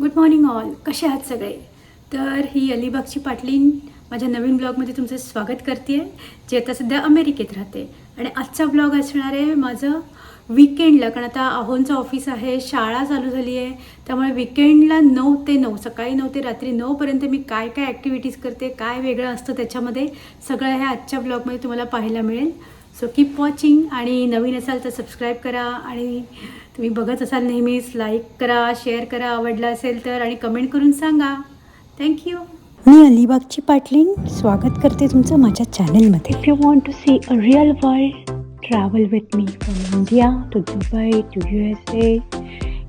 Good morning all कसे आहात सगळे? तर ही अलिबागची पाटलीन माझ्या नवीन ब्लॉगमध्ये तुमचं स्वागत करते जे आता सध्या अमेरिकेत राहते. आणि आजचा ब्लॉग असणार आहे माझं विकेंडला कारण आता आहोंचं ऑफिस आहे शाळा चालू झाली आहे. त्यामुळे विकेंडला नऊ ते नऊ सकाळी नऊ ते रात्री नऊपर्यंत मी काय काय ॲक्टिव्हिटीज करते काय वेगळं असतं त्याच्यामध्ये सगळं हे आजच्या ब्लॉगमध्ये तुम्हाला पाहायला मिळेल. सो कीप वॉचिंग आणि नवीन असाल तर सबस्क्राईब करा आणि तुम्ही बघत असाल नेहमीच लाईक करा शेअर करा आवडलं असेल तर आणि कमेंट करून सांगा. थँक्यू मी अलिबागची पाटलीन स्वागत करते तुमचं माझ्या चॅनलमध्ये if you want to see a real world travel with me from India to Dubai to U S A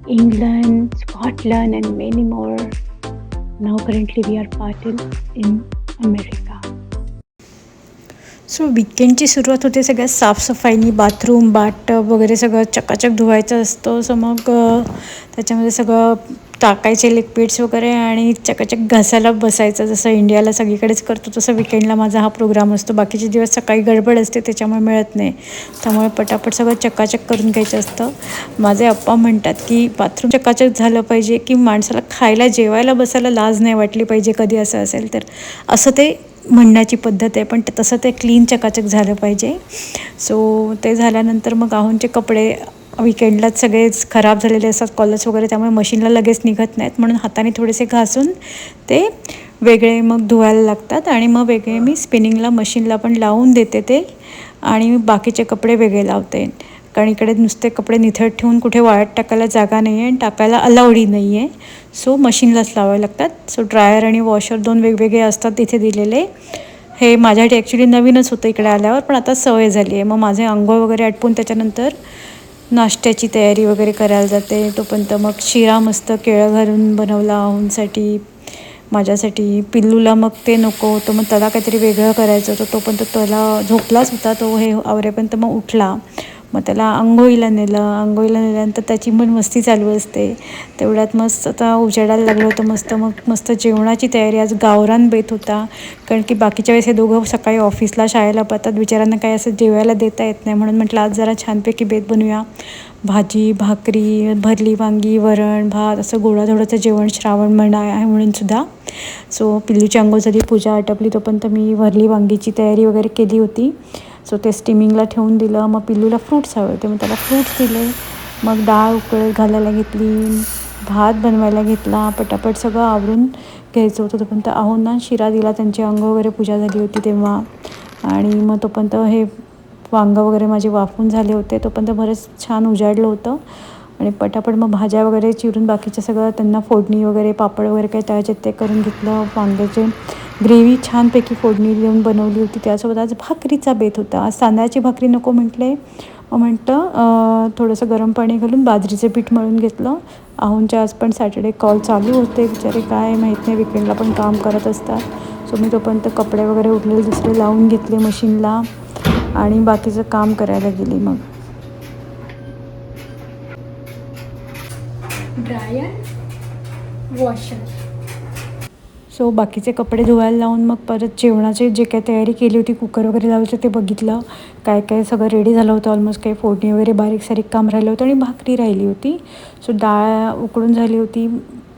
England Scotland and many more now currently we are Patil in America so विकेंडची सुरुवात होते सगळ्या साफसफाईनी bathroom bathtub वगैरे सगळं चकाचक धुवायचं असतं. So मग त्याच्यामध्ये सगळं टाकायचे लिक्विड्स वगैरे आणि चकाचक घासायला बसायचं. जसं इंडियाला सगळीकडेच करतो तसं विकेंडला माझा हा प्रोग्राम असतो. बाकीचे दिवस सकाळी गडबड असते त्याच्यामुळे मिळत नाही. त्यामुळे पटापट सगळं चकाचक करून घ्यायचं असतं. माझे अप्पा म्हणतात की बाथरूम चकाचक झालं पाहिजे की माणसाला खायला जेवायला बसायला लाज नाही वाटली पाहिजे कधी असं असेल तर. असं ते म्हणण्याची पद्धत आहे पण तसं ते क्लीन चकाचक झालं पाहिजे. सो ते झाल्यानंतर मग आहोंचे कपडे विकेंडलाच सगळेच खराब झालेले असतात कॉलर्स वगैरे त्यामुळे मशीनला लगेच निघत नाहीत. म्हणून हाताने थोडेसे घासून ते वेगळे मग धुवायला लागतात आणि मग वेगळे मी स्पिनिंगला मशीनला पण लावून देते ते आणि बाकीचे कपडे वेगळे लावते. कारण इकडे नुसते कपडे निथळ ठेवून कुठे वाळत टाकायला जागा नाही आहे आणि टाकायला अलाउडही नाही आहे सो मशीनलाच लावावे लागतात. सो ड्रायर आणि वॉशर दोन वेगवेगळे असतात तिथे दिलेले. हे माझ्यासाठी ॲक्च्युली नवीनच होतं इकडे आल्यावर पण आता सवय झाली आहे मग माझे अंघोळ वगैरे आटपून त्याच्यानंतर नाश्त्याची तयारी वगैरे करायला जाते. तोपर्यंत मग शिरा मस्त केळं घालून बनवला आहोंसाठी माझ्यासाठी पिल्लूला मग ते नको. होतं मग त्याला काहीतरी वेगळं करायचं होतं. तोपर्यंत त्याला झोपलाच होता. तो हे आवरेपर्यंत मग उठला. मग त्याला आंघोळीला नेलं. आंघोळीला नेल्यानंतर त्याची पण मस्ती चालू असते. तेवढ्यात मस्त आता उजेडायला लागलं होतं मस्त. मग मस्त जेवणाची तयारी. आज गावरान बेत होता. कारण की बाकीच्या वेळेस हे दोघं सकाळी ऑफिसला शाळेला पाहतात बिचारांना काही असं जेवायला देता येत नाही. म्हणून म्हटलं आज जरा छानपैकी बेत बनवूया. भाजी भाकरी भरली वांगी वरण भात असं गोडाधोडाचं जेवण श्रावण म्हणा आहे म्हणून सुद्धा. सो पिल्लूची अंघोळ झाली पूजा आटपली. तोपर्यंत मी भरली वांगीची तयारी वगैरे केली होती. सो ते स्टीमिंगला ठेवून दिलं. मग पिल्लूला फ्रूट्स हवे होते. मग त्याला फ्रूट्स दिले. मग डाळ उकळत घालायला घेतली. भात बनवायला घेतला. पटापट सगळं आवरून घ्यायचं होतं. तोपर्यंत आहोंना शिरा दिला. त्यांची अंग वगैरे पूजा झाली होती तेव्हा. आणि मग तोपर्यंत हे वांगं वगैरे माझे वाफून झाले होते. तोपर्यंत बरंच छान उजाडलं होतं. आणि पटापट मग भाज्या वगैरे चिरून बाकीचं सगळं त्यांना फोडणी वगैरे पापड वगैरे काय तळायचे ते करून घेतलं. वांग्याचे ग्रेव्ही छानपैकी फोडणी देऊन बनवली होती. त्यासोबत आज भाकरीचा बेत होता. आज तांदळाची भाकरी नको म्हटले. म्हणतं म्हटलं थोडंसं गरम पाणी घालून बाजरीचं पीठ मळून घेतलं. आहूनच्या आज पण सॅटर्डे कॉल चालू होते. बिचारे काय माहीत नाही विकेंडला पण काम करत असतात. सो मी तोपर्यंत कपडे वगैरे उरलेले दुसरे लावून घेतले मशीनला आणि बाकीचं काम करायला गेली मग. ड्रायर वॉशर सो बाकीचे कपडे धुवायला लावून मग परत जेवणाची जे काही तयारी केली होती कुकर वगैरे लावायचं ते बघितलं. काय काय सगळं रेडी झालं होतं ऑलमोस्ट काही फोडणी वगैरे बारीक सारीक काम राहिलं होतं आणि भाकरी राहिली होती. सो डाळ उकडून झाली होती.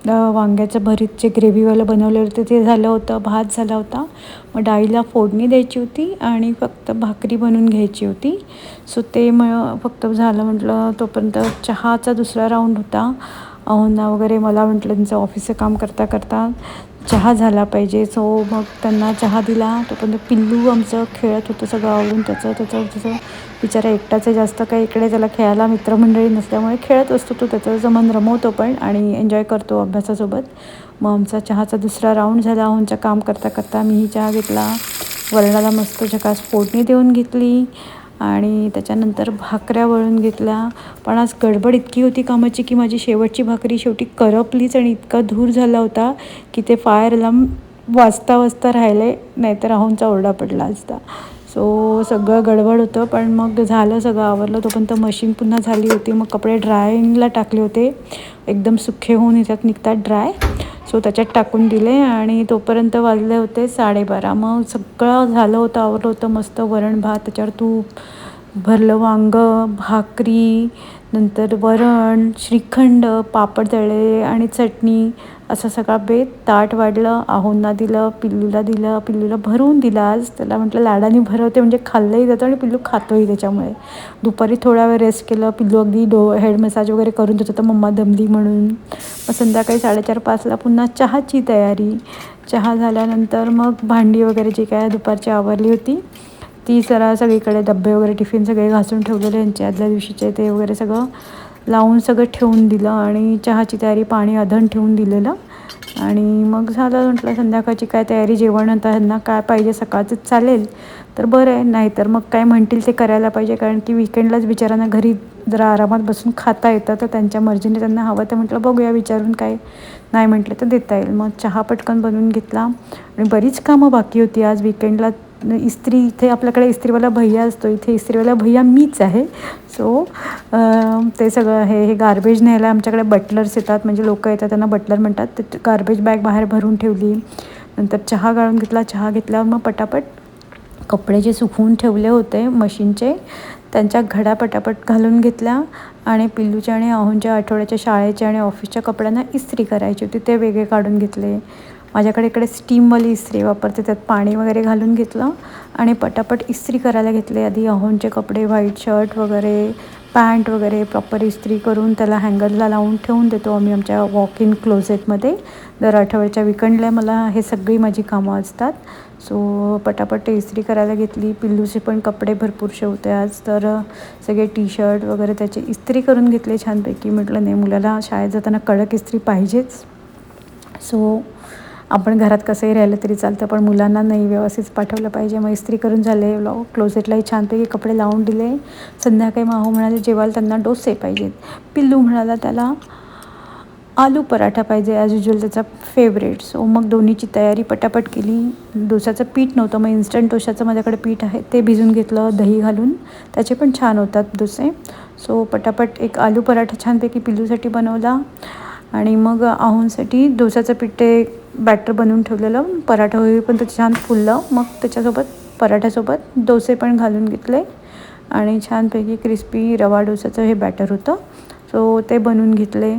वांग्याचं भरीत जे ग्रेव्हीवालं बनवलं होतं ते झालं होतं भात झाला होता. मग डाळीला फोडणी द्यायची होती आणि फक्त भाकरी बनवून घ्यायची होती. सो ते मग फक्त झालं म्हटलं तोपर्यंत चहाचा दुसरा राऊंड होता. अहोंना वगैरे मला म्हटलं त्यांचं ऑफिसचं काम करता करता चहा झाला पाहिजे. सो मग त्यांना चहा दिला. तोपर्यंत पिल्लू आमचं खेळत होतं सगळं आवडून त्याचं त्याचं त्याचं. बिचारा एकटाचं जास्त काही इकडे त्याला खेळायला मित्रमंडळी नसल्यामुळे खेळत असतो तो त्याचं जमन मन रमवतो पण आणि एन्जॉय करतो अभ्यासासोबत. मग आमचा चहाचा दुसरा राऊंड झाला. आमचं काम करता करता मीही चहा घेतला. वरणाला मस्त झकास फोडणी देऊन घेतली. आणि त्याच्यानंतर भाकऱ्या वळून घेतल्या. पण आज गडबड इतकी होती कामाची की माझी शेवटची भाकरी शेवटी करपलीच आणि इतका धूर झाला होता की ते फायर अलार्म वाजता वाजता राहिले नाहीतर राहूनचा ओरडा पडला असता. सो सगळं गडबड होतं पण मग झालं सगळं आवरलं. तोपर्यंत मशीन पुन्हा झाली होती. मग कपडे ड्रायिंगला टाकले होते. एकदम सुखे होऊन येतात निघतात ड्राय सो त्याच्यात टाकून दिले आणि तोपर्यंत वाजले होते साडेबारा. मग सगळं झालं होतं आवरलं होतं मस्त वरण भात त्याच्यावर तूप भरलं वांगं भाकरी नंतर वरण श्रीखंड पापड तळले आणि चटणी असं सगळा बेत ताट वाढलं आहोंना दिलं पिल्लूला दिलं पिल्लूला भरवून दिलं आज. त्याला म्हटलं लाडाने भरवते म्हणजे खाल्लंही जातं आणि पिल्लू खातोही त्याच्यामुळे. दुपारी थोडा वेळ रेस्ट केलं पिल्लू अगदी डो हेड मसाज वगैरे करून देत होतं मम्मा दमली म्हणून. मग संध्याकाळी साडेचार पाचला पुन्हा चहाची तयारी. चहा झाल्यानंतर मग भांडी वगैरे जी काय दुपारची आवरली होती ती जरा सगळीकडे डबे वगैरे टिफिन सगळे घासून ठेवलेले यांच्या आदल्या दिवशीचे ते वगैरे सगळं. लावून सगळं ठेवून दिलं आणि चहाची तयारी पाणी अधन ठेवून दिलेलं. आणि मग झालं म्हटलं संध्याकाळची काय तयारी जेवण आता ह्यांना काय पाहिजे सकाळचंच चालेल. तर बरं आहे नाहीतर मग काय म्हणतील ते करायला पाहिजे. कारण की विकेंडलाच बिचारांना घरी जरा आरामात बसून खाता येतं. तर त्यांच्या मर्जीने त्यांना हवं तर म्हटलं बघूया विचारून काय नाही म्हटलं तर देता येईल. मग चहा पटकन बनवून घेतला आणि बरीच कामं बाकी होती आज. विकेंडला इस्त्री इथे आपल्याकडे इस्त्रीवाला भैया असतो. इथे इस्त्रीवाला भैया मीच आहे. सो ते सगळं हे हे गार्बेज न्यायला आमच्याकडे बटलर्स येतात. म्हणजे लोक येतात त्यांना बटलर म्हणतात. ते गार्बेज बॅग बाहेर भरून ठेवली. नंतर चहा गाळून घेतला चहा घेतल्यावर मग पटापट कपडे जे सुकवून ठेवले होते मशीनचे त्यांच्या घड्या पटापट घालून घेतल्या आणि पिल्लूच्या आणि अहोंच्या आठवड्याच्या शाळेच्या आणि ऑफिसच्या कपड्यांना इस्त्री करायची होती. ते वेगळे काढून घेतले. माझ्याकडे इकडे स्टीमवाली इस्त्री वापरते त्यात पाणी वगैरे घालून घेतलं आणि पटापट इस्त्री करायला घेतले. आधी अहोंचे कपडे व्हाईट शर्ट वगैरे पॅन्ट वगैरे प्रॉपर इस्त्री करून त्याला हँगरला लावून ठेवून देतो आम्ही आमच्या वॉक इन क्लोजेटमध्ये दर आठवड्याच्या विकंडला मला हे सगळी माझी कामं असतात. सो पटापट इस्त्री करायला घेतली. पिल्लूचे पण कपडे भरपूर शेवते आज. तर सगळे टी शर्ट वगैरे त्याचे इस्त्री करून घेतले छानपैकी. म्हटलं नाही मुलाला शाळेत जाताना कडक इस्त्री पाहिजेच. सो आपण घरात कसंही राहिलं तरी चालतं पण मुलांना नाही व्यवस्थित पाठवलं पाहिजे. मग इस्त्री करून झाले क्लोजेटलाही छानपैकी कपडे लावून दिले. संध्याकाळी माहू हो म्हणाले जेवायला त्यांना डोसे पाहिजेत. पिल्लू म्हणाला त्याला आलू पराठा पाहिजे ॲज युजल त्याचा फेवरेट सो मग दोन्हीची तयारी पटापट केली. डोसाचं पीठ नव्हतं मग इन्स्टंट डोशाचं माझ्याकडे पीठ आहे ते भिजून घेतलं दही घालून. त्याचे पण छान होतात डोसे. सो पटापट एक आलू पराठा छानपैकी पिल्लूसाठी बनवला. आणि मग आहूंसाठी डोसाचं पिठे बॅटर बनवून ठेवलेलं पराठा पण ते छान फुललं. मग त्याच्यासोबत पराठ्यासोबत डोसे पण घालून घेतले. आणि छानपैकी क्रिस्पी रवा डोसाचं हे बॅटर होतं. सो ते बनवून घेतले.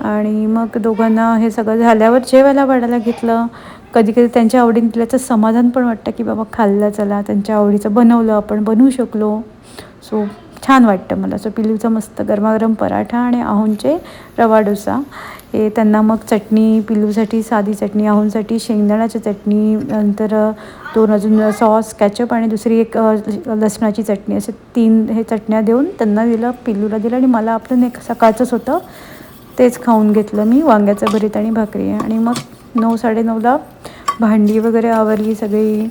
आणि मग दोघांना हे सगळं झाल्यावर जेवायला वाढायला घेतलं. कधी कधी त्यांच्या आवडीने दिल्याचं समाधान पण वाटतं की बाबा खाल्लं चला. त्यांच्या आवडीचं बनवलं आपण बनवू शकलो. सो छान वाटतं मला. सो पिलूचा मस्त गरमागरम पराठा आणि आहोंचे रवा डोसा. हे त्यांना मग चटणी पिलूसाठी साधी चटणी आहूनसाठी शेंगदाण्याची चटणी नंतर दोन अजून सॉस कॅचअप आणि दुसरी एक लसणाची चटणी. असे तीन हे चटण्या देऊन त्यांना दिलं पिल्लूला दिलं आणि मला आपलं एक सकाळचंच होतं. तेच खाऊन घेतलं मी वांग्याचं भरीत आणि भाकरी. आणि मग नऊ साडेनऊला भांडी वगैरे आवरली सगळी.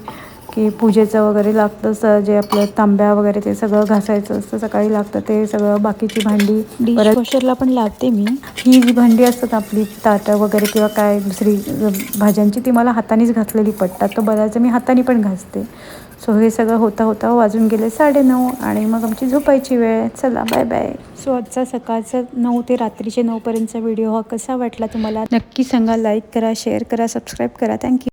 की पूजेचं वगैरे लागतं जे आपलं तांब्या वगैरे ते सगळं घासायचं असतं सकाळी लागतं ते सगळं बाकीची भांडी परत वॉशरला पण लावते मी. ही जी भांडी असतात आपली ताटं वगैरे किंवा काय दुसरी भाज्यांची ती मला हातानेच घातलेली पडतात. तो बऱ्याच मी हाताने पण घासते. सो हे सगळं होता होता वाजून गेले साडेनऊ आणि मग आमची झोपायची वेळ. चला बाय बाय सो आजचा सकाळचा नऊ ते रात्रीचे नऊपर्यंतचा व्हिडिओ हा कसा वाटला तुम्हाला? नक्की सांगा लाईक करा शेअर करा सबस्क्राईब करा. थँक्यू